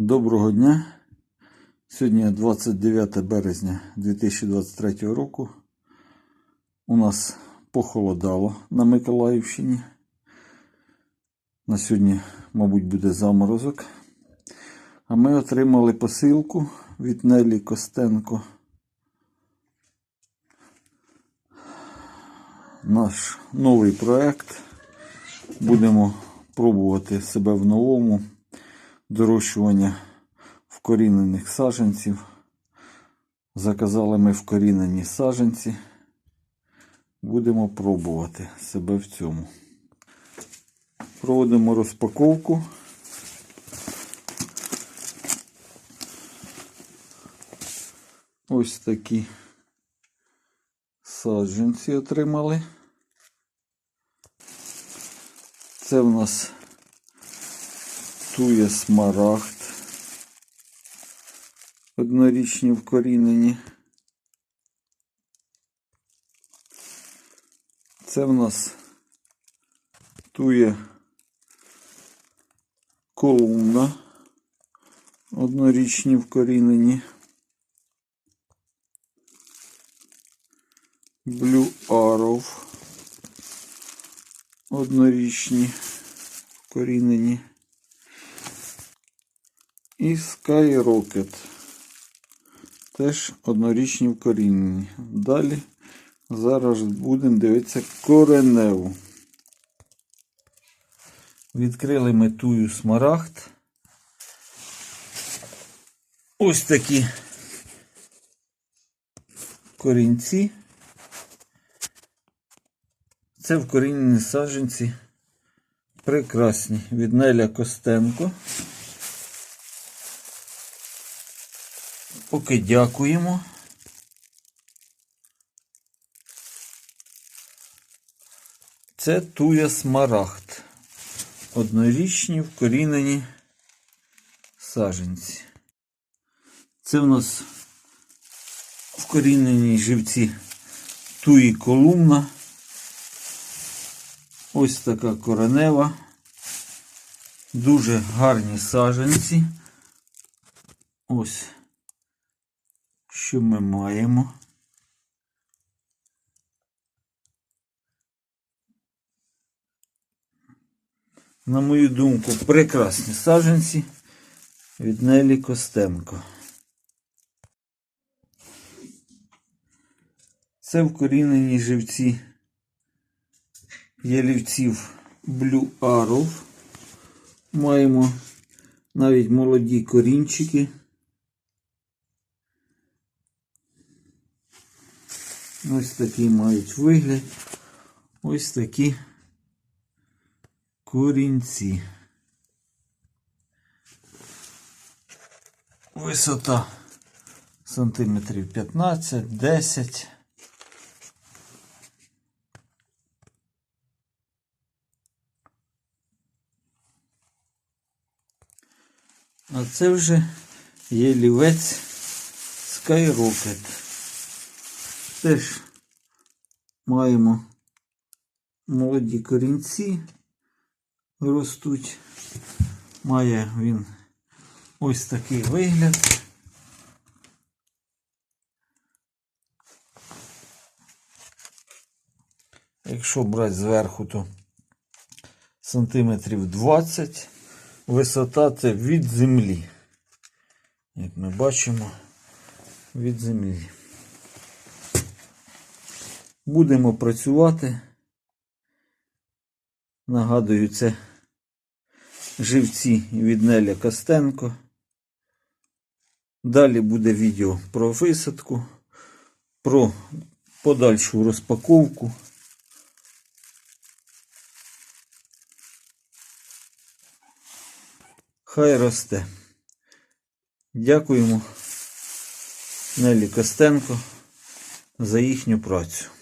Доброго дня. Сьогодні 29 березня 2023 року. У нас похолодало на Миколаївщині. На сьогодні, мабуть, буде заморозок. А ми отримали посилку від Нелі Костенко. Наш новий проект. Будемо пробувати себе в новому дорощування вкорінених саджанців. Заказали ми вкорінені саджанці. Будемо пробувати себе в цьому. Проводимо розпаковку. Ось такі саджанці отримали. Це в нас тує смарагд. Однорічні вкорінені. Це в нас тує колумна. Однорічні вкорінені. Blue Arrow. Однорічні вкорінені. І Skyrocket. Теж однорічні вкорінені. Далі зараз будемо дивитися кореневу. Відкрили ми тую смарагд. Ось такі корінці. Це вкорінені саджанці прекрасні від Неля Костенко. Поки дякуємо. Це туя смарагд. Однорічні вкорінені саджанці. Це в нас вкорінені живці туї колумна. Ось така коренева. Дуже гарні саджанці. Ось що ми маємо. На мою думку, прекрасні саджанці від Нелі Костенко. Це вкорінені живці ялівців Blue Arrow. Маємо навіть молоді корінчики. Ось такі мають вигляд. Ось такі корінці. Висота сантиметрів 15-10. А це вже є лівець Skyrocket. Теж маємо молоді корінці ростуть. Має він ось такий вигляд. Якщо брати зверху, то сантиметрів 20. Висота це від землі. Як ми бачимо, від землі. Будемо працювати. Нагадую, це живці від Неля Костенко. Далі буде відео про висадку, про подальшу розпаковку. Хай росте. Дякуємо Нелі Костенко за їхню працю.